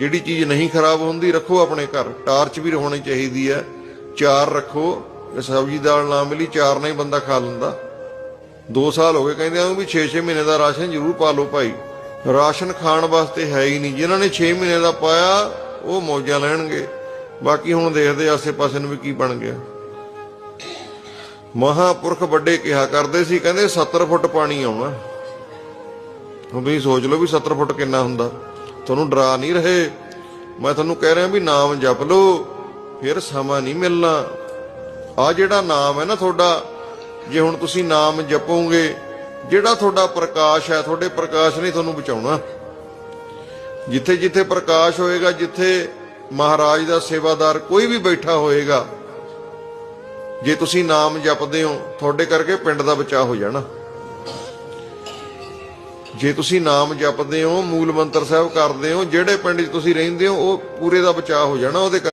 ਜਿਹੜੀ ਚੀਜ਼ ਨਹੀਂ ਖਰਾਬ ਹੁੰਦੀ, ਰੱਖੋ ਆਪਣੇ ਘਰ। ਟਾਰਚ ਵੀ ਹੋਣੀ ਚਾਹੀਦੀ ਹੈ। ਚਾਰ ਰੱਖੋ। ਸਬਜ਼ੀ ਦਾਲ ਨਾ ਮਿਲੀ, ਚਾਰ ਨਾਲ ਬੰਦਾ ਖਾ ਲੈਂਦਾ। 2 ਸਾਲ ਹੋ ਗਏ, ਕਹਿੰਦੇ ਆ ਵੀ 6-6 ਮਹੀਨੇ ਦਾ ਰਾਸ਼ਨ ਜ਼ਰੂਰ ਪਾ ਲਓ ਭਾਈ। ਰਾਸ਼ਨ ਖਾਣ ਵਾਸਤੇ ਹੈ ਹੀ ਨਹੀਂ। ਜਿਨ੍ਹਾਂ ਨੇ 6 ਮਹੀਨੇ ਦਾ ਪਾਇਆ, ਉਹ ਮੌਜਾਂ ਲੈਣਗੇ। ਬਾਕੀ ਹੁਣ ਦੇਖਦੇ ਆਸੇ-ਪਾਸੇ ਨੂੰ ਵੀ ਕੀ ਬਣ ਗਿਆ। ਮਹਾਪੁਰਖ ਵੱਡੇ ਕਿਹਾ ਕਰਦੇ ਸੀ, ਕਹਿੰਦੇ 70 ਫੁੱਟ ਪਾਣੀ ਆਉਣਾ। ਹੁਣ ਤੁਸੀਂ ਸੋਚ ਲਓ ਵੀ 70 ਫੁੱਟ ਕਿੰਨਾ ਹੁੰਦਾ। ਤੁਹਾਨੂੰ ਡਰਾ ਨਹੀਂ ਰਹੇ। ਮੈਂ ਤੁਹਾਨੂੰ ਕਹਿ ਰਿਹਾ ਵੀ ਨਾਮ ਜਪ ਲਓ, ਫਿਰ ਸਮਾਂ ਨਹੀਂ ਮਿਲਣਾ। ਆ ਜਿਹੜਾ ਨਾਮ ਹੈ ਨਾ ਤੁਹਾਡਾ, ਜੇ ਹੁਣ ਤੁਸੀਂ ਨਾਮ ਜਪੋਗੇ, ਜਿਹੜਾ ਤੁਹਾਡਾ ਪ੍ਰਕਾਸ਼ ਹੈ, ਤੁਹਾਡੇ ਪ੍ਰਕਾਸ਼ ਨੇ ਤੁਹਾਨੂੰ ਬਚਾਉਣਾ। ਜਿੱਥੇ ਜਿੱਥੇ ਪ੍ਰਕਾਸ਼ ਹੋਏਗਾ, ਜਿੱਥੇ ਮਹਾਰਾਜ ਦਾ ਸੇਵਾਦਾਰ ਕੋਈ ਵੀ ਬੈਠਾ ਹੋਏਗਾ, ਜੇ ਤੁਸੀਂ ਨਾਮ ਜਪਦੇ ਹੋ, ਤੁਹਾਡੇ ਕਰਕੇ ਪਿੰਡ ਦਾ ਬਚਾਅ ਹੋ ਜਾਣਾ। ਜੇ ਤੁਸੀਂ ਨਾਮ ਜਪਦੇ ਹੋ, ਮੂਲ ਮੰਤਰ ਸਾਹਿਬ ਕਰਦੇ ਹੋ, ਜਿਹੜੇ ਪਿੰਡ 'ਚ ਤੁਸੀਂ ਰਹਿੰਦੇ ਹੋ, ਉਹ ਪੂਰੇ ਦਾ ਬਚਾਅ ਹੋ ਜਾਣਾ, ਉਹਦੇ ਕਰ-